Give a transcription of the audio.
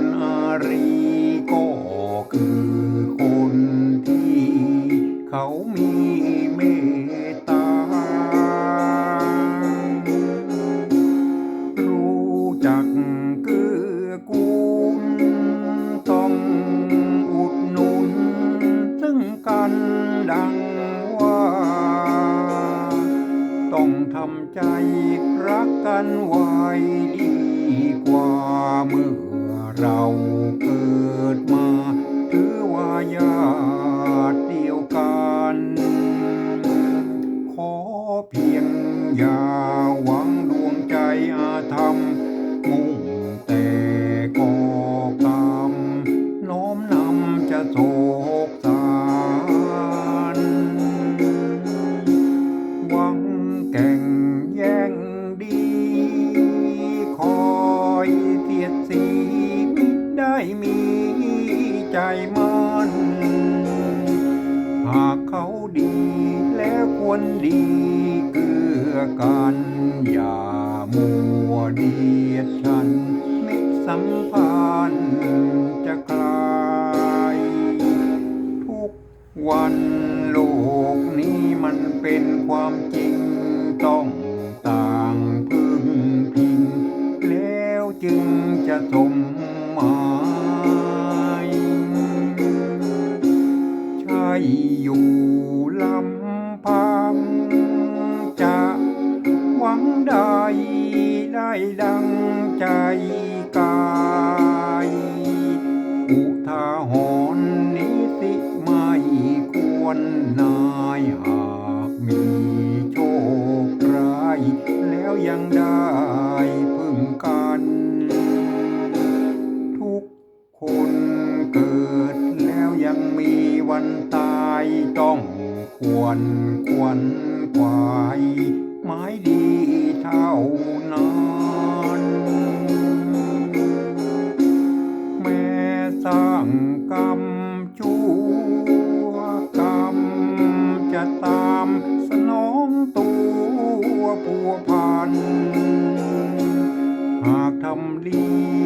แห่งมิตรอันอารีก็คือคนที่เขามีเมตตา รู้จักเกื้อกูลต้องอุดหนุน ซึ่งกันดังว่า ต้องทำใจรักกันไว้ดีกว่ามือ เราเกิดมาถือว่าญาติเดียวกัน ขอเพียงอย่าหวังดวงใจอาธรรม มุ่งแต่ก่อกรรมน้อมนำจะโศกสารหวังแก่งแย่งดี คอยเทียดสี ได้มีใจมันหากเขาดีแล้วควรดีเกื้อกัน อย่ามัวเดียดฉันมิตรสัมพันธ์จะคลายทุกวันโลกนี้มันเป็นความจริง จึงจะสมหมายใช่อยู่ลำพัง จะหวังได้ได้ดังใจกายอุทาหรณ์นิสิไม่ควรนายหา วันตายต้องควรควรควายไม้ดีเท่านั้นแม้สร้างกรรมชั่วกรรมจะตามสนองตัวผัวพันหากทำดี